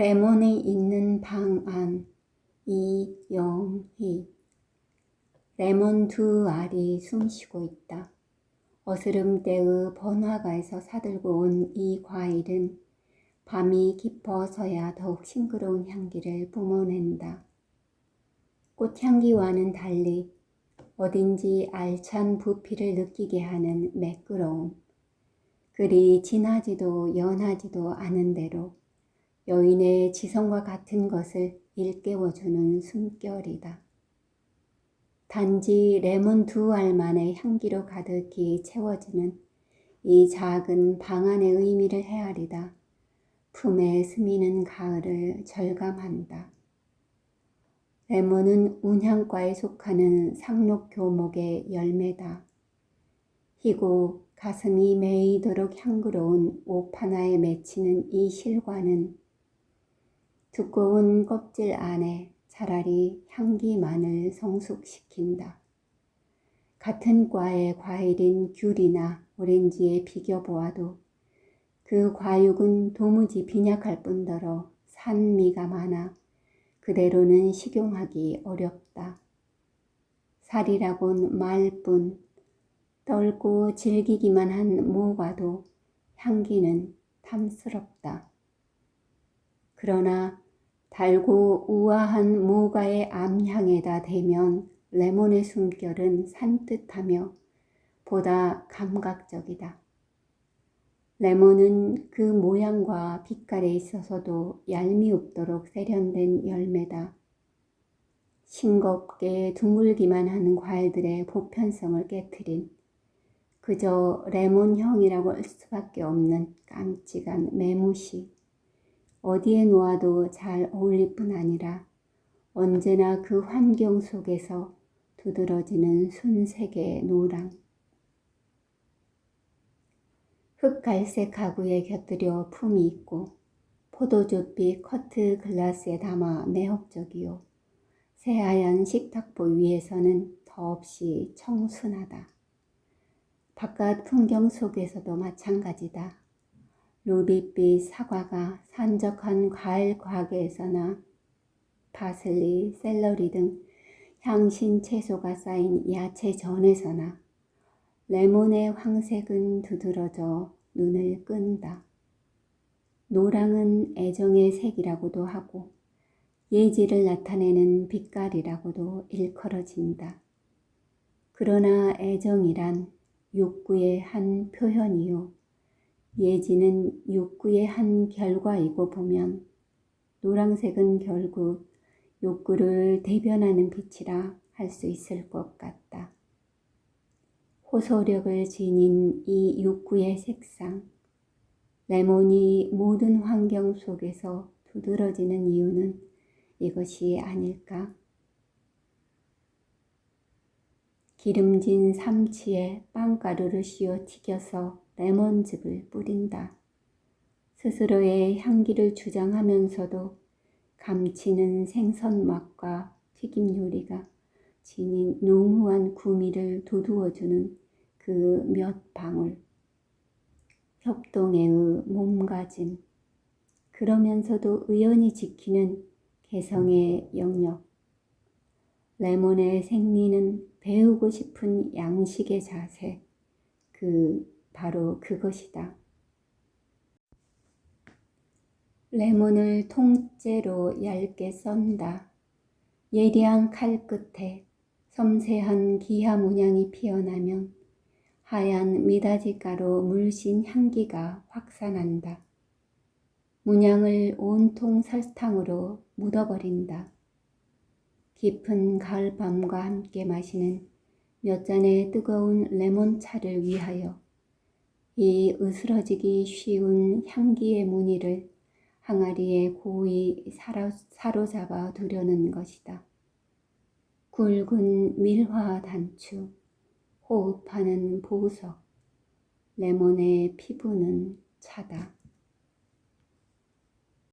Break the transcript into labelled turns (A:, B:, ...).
A: 레몬이 있는 방 안 이영희 레몬 두 알이 숨쉬고 있다. 어스름대의 번화가에서 사들고 온 이 과일은 밤이 깊어서야 더욱 싱그러운 향기를 뿜어낸다. 꽃향기와는 달리 어딘지 알찬 부피를 느끼게 하는 매끄러움. 그리 진하지도 연하지도 않은 대로 여인의 지성과 같은 것을 일깨워주는 숨결이다. 단지 레몬 두 알만의 향기로 가득히 채워지는 이 작은 방 안의 의미를 헤아리다 품에 스미는 가을을 절감한다. 레몬은 운향과에 속하는 상록교목의 열매다. 희고 가슴이 메이도록 향그러운 옥 하나에 맺히는 이 실과는 두꺼운 껍질 안에 차라리 향기만을 성숙시킨다. 같은 과의 과일인 귤이나 오렌지에 비교보아도 그 과육은 도무지 빈약할 뿐더러 산미가 많아 그대로는 식용하기 어렵다. 살이라곤 말뿐 떨고 질기기만 한 무과도 향기는 탐스럽다. 그러나 달고 우아한 무가의 암향에다 대면 레몬의 숨결은 산뜻하며 보다 감각적이다. 레몬은 그 모양과 빛깔에 있어서도 얄미웁도록 세련된 열매다. 싱겁게 둥글기만 하는 과일들의 보편성을 깨뜨린 그저 레몬형이라고 할 수밖에 없는 깜찍한 매무시. 어디에 놓아도 잘 어울릴 뿐 아니라 언제나 그 환경 속에서 두드러지는 순색의 노랑. 흑갈색 가구에 곁들여 품이 있고 포도주빛 커트 글라스에 담아 매혹적이요. 새하얀 식탁보 위에서는 더없이 청순하다. 바깥 풍경 속에서도 마찬가지다. 루비빛 사과가 산적한 과일 가게에서나 파슬리, 샐러리 등 향신 채소가 쌓인 야채 전에서나 레몬의 황색은 두드러져 눈을 끈다. 노랑은 애정의 색이라고도 하고 예지를 나타내는 빛깔이라고도 일컬어진다. 그러나 애정이란 욕구의 한 표현이요. 예지는 욕구의 한 결과이고 보면 노란색은 결국 욕구를 대변하는 빛이라 할 수 있을 것 같다. 호소력을 지닌 이 욕구의 색상, 레몬이 모든 환경 속에서 두드러지는 이유는 이것이 아닐까? 기름진 삼치에 빵가루를 씌워 튀겨서 레몬즙을 뿌린다. 스스로의 향기를 주장하면서도 감치는 생선 맛과 튀김 요리가 지닌 농후한 구미를 도두어주는 그 몇 방울. 협동의 몸가짐. 그러면서도 의연히 지키는 개성의 영역. 레몬의 생리는 배우고 싶은 양식의 자세. 그 바로 그것이다. 레몬을 통째로 얇게 썬다. 예리한 칼 끝에 섬세한 기하 문양이 피어나면 하얀 미다지가루 물씬 향기가 확산한다. 문양을 온통 설탕으로 묻어버린다. 깊은 가을 밤과 함께 마시는 몇 잔의 뜨거운 레몬차를 위하여 이 으스러지기 쉬운 향기의 무늬를 항아리에 고이 사로잡아 두려는 것이다. 굵은 밀화 단추, 호흡하는 보석, 레몬의 피부는 차다.